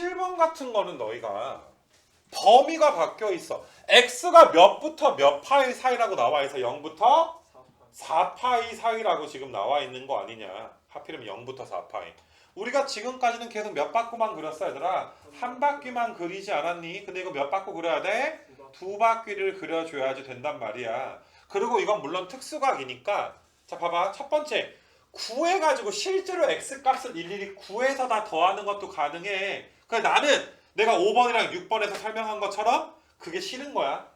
7번 같은 거는 너희가 범위가 바뀌어 있어. x가 몇부터 몇 파이 사이라고 나와 있어. 0부터 4파이 사이라고 지금 나와 있는 거 아니냐. 하필이면 0부터 4파이. 우리가 지금까지는 계속 몇 바퀴만 그렸어 얘들아. 한 바퀴만 그리지 않았니? 근데 이거 몇 바퀴 그려야 돼? 두 바퀴를 그려줘야지 된단 말이야. 그리고 이건 물론 특수각이니까 자 봐봐 첫 번째 구해가지고 실제로 x 값을 일일이 구해서 다 더하는 것도 가능해. 그 나는 내가 5번이랑 6번에서 설명한 것처럼 그게 싫은 거야.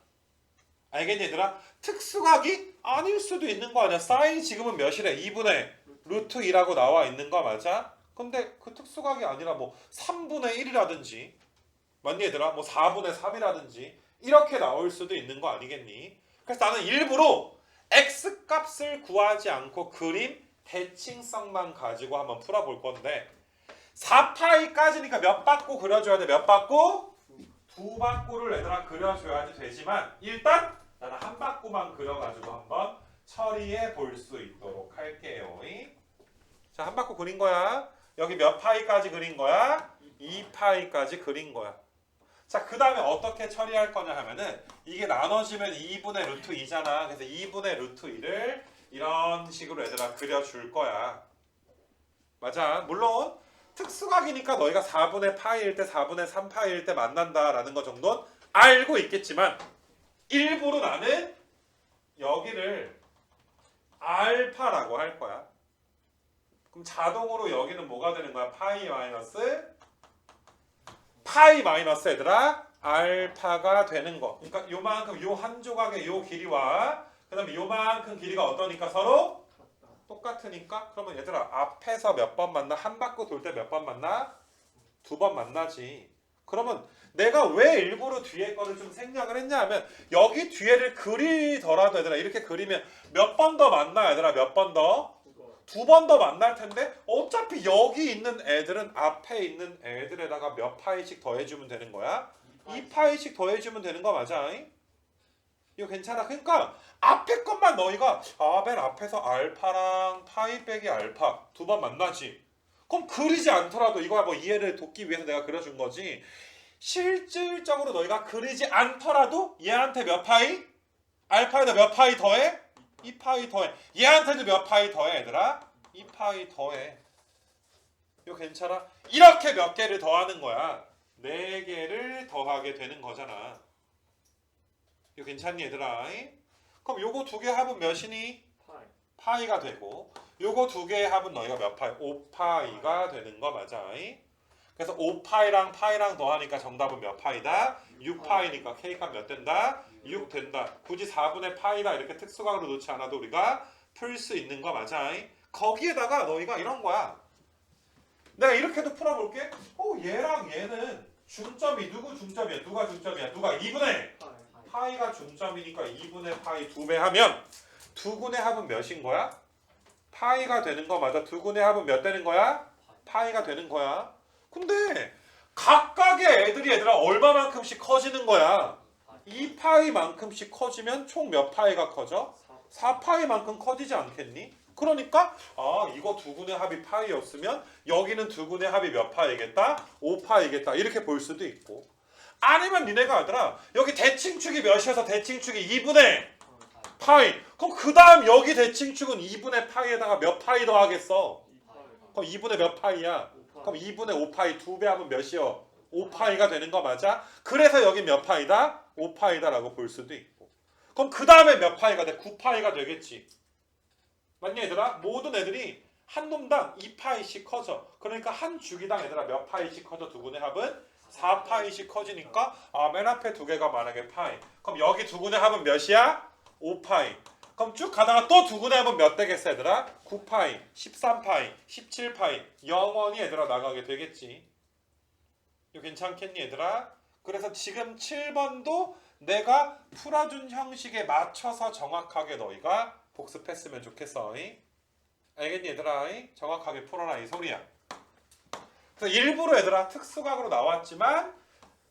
알겠니 얘들아? 특수각이 아닐 수도 있는 거 아니야. 사인 지금은 몇이래? 2분의 루트 2라고 나와 있는 거 맞아? 근데 그 특수각이 아니라 뭐 3분의 1이라든지 맞니 얘들아? 뭐 4분의 3이라든지 이렇게 나올 수도 있는 거 아니겠니? 그래서 나는 일부러 x 값을 구하지 않고 그림 대칭성만 가지고 한번 풀어볼 건데 4파이까지니까 몇 바꾸 그려줘야 돼? 몇 바꾸? 두 바꾸를 얘들아 그려줘야지 되지만 일단 나는 한 바꾸만 그려가지고 한번 처리해 볼 수 있도록 할게요. 자, 한 바꾸 그린 거야. 여기 몇 파이까지 그린 거야? 2파이까지 그린 거야. 자, 그 다음에 어떻게 처리할 거냐 하면은 이게 나눠지면 2분의 루트 2잖아. 그래서 2분의 루트 2를 이런 식으로 얘들아 그려줄 거야. 맞아. 물론 특수각이니까 너희가 4분의 파이일 때 4분의 3파이일 때 만난다라는 거 정도는 알고 있겠지만 일부러 나는 여기를 알파라고 할 거야. 그럼 자동으로 여기는 뭐가 되는 거야? 파이 마이너스 파이 마이너스 얘들아 알파가 되는 거. 그러니까 요만큼 요 한 조각의 요 길이와 그다음에 요만큼 길이가 어떠니까 서로 똑같으니까 그러면 얘들아 앞에서 몇 번 만나 한 바퀴 돌 때 몇 번 만나 두 번 만나지. 그러면 내가 왜 일부러 뒤에 거를 좀 생략을 했냐 하면 여기 뒤에를 그리더라도 얘들아 이렇게 그리면 몇 번 더 만나 얘들아 몇 번 더? 두 번 더 만날 텐데 어차피 여기 있는 애들은 앞에 있는 애들에다가 몇 파이씩 더해주면 되는 거야? 2파이씩 더해주면 되는 거 맞아? 이거 괜찮아? 그러니까 앞에 것만 너희가 아벤 앞에서 알파랑 파이 빼기 알파 두 번 만나지 그럼 그리지 않더라도 이거 뭐 이해를 돕기 위해서 내가 그려준 거지 실질적으로 너희가 그리지 않더라도 얘한테 몇 파이? 알파에다 몇 파이 더해? 2파이 더해 얘한테도 몇 파이 더해 얘들아? 2파이 더해 이거 괜찮아? 이렇게 몇 개를 더하는 거야 네 개를 더하게 되는 거잖아 이거 괜찮니 얘들아? 그럼 요거 두 개 합은 몇이니? 파이 파이가 되고 요거 두 개의 합은 너희가 몇 파이? 5파이가 되는 거 맞아? 그래서 5파이랑 파이랑 더하니까 정답은 몇 파이다? 6파이니까 K값 몇 된다? 6 된다. 굳이 4분의 파이다 이렇게 특수각으로 놓지 않아도 우리가 풀 수 있는 거 맞아? 거기에다가 너희가 이런 거야. 내가 이렇게도 풀어볼게. 어 얘랑 얘는 중점이 누구 중점이야? 누가 중점이야? 누가 2분의 파이 파이가 중점이니까 2분의 파이 2배 하면 두 군의 합은 몇인 거야? 파이가 되는 거 맞아? 두 군의 합은 몇 되는 거야? 파이가 되는 거야. 근데 각각의 애들이 얘들아 얼마만큼씩 커지는 거야? 2파이만큼씩 커지면 총 몇 파이가 커져? 4파이만큼 커지지 않겠니? 그러니까 아 이거 두 군의 합이 파이였으면 여기는 두 군의 합이 몇 파이겠다? 5파이겠다 이렇게 볼 수도 있고 아니면 니네가 하더라 여기 대칭축이 몇이어서 대칭축이 2분의 파이 그럼 그 다음 여기 대칭축은 2분의 파이에다가 몇 파이 더하겠어? 그럼 2분의 몇 파이야? 그럼 2분의 5파이 두 배 하면 몇이요? 5파이가 되는 거 맞아? 그래서 여기 몇 파이다? 5파이다라고 볼 수도 있고 그럼 그 다음에 몇 파이가 돼? 9파이가 되겠지 맞니 얘들아? 모든 애들이 한 놈당 2파이씩 커져 그러니까 한 주기당 얘들아 몇 파이씩 커져 두 군의 합은 4파이씩 커지니까 아 맨 앞에 두 개가 만약에 파이 그럼 여기 두 군의 합은 몇이야? 5파이 그럼 쭉 가다가 또 두 군의 합은 몇 되겠어 얘들아? 9파이 13파이 17파이 영원히 얘들아 나가게 되겠지 이거 괜찮겠니 얘들아? 그래서 지금 7번도 내가 풀어준 형식에 맞춰서 정확하게 너희가 복습했으면 좋겠어 이? 알겠니 얘들아? 이? 정확하게 풀어라 이 소리야 그래서 일부러 얘들아 특수각으로 나왔지만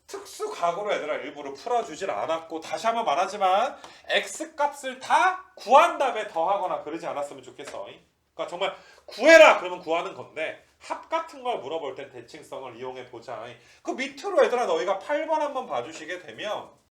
특수각으로 얘들아 일부러 풀어주질 않았고 다시 한번 말하지만 x 값을 다 구한 다음에 더하거나 그러지 않았으면 좋겠어. 그러니까 정말 구해라 그러면 구하는 건데 합 같은 걸 물어볼 땐 대칭성을 이용해 보자. 그 밑으로 얘들아 너희가 8번 한번 봐주시게 되면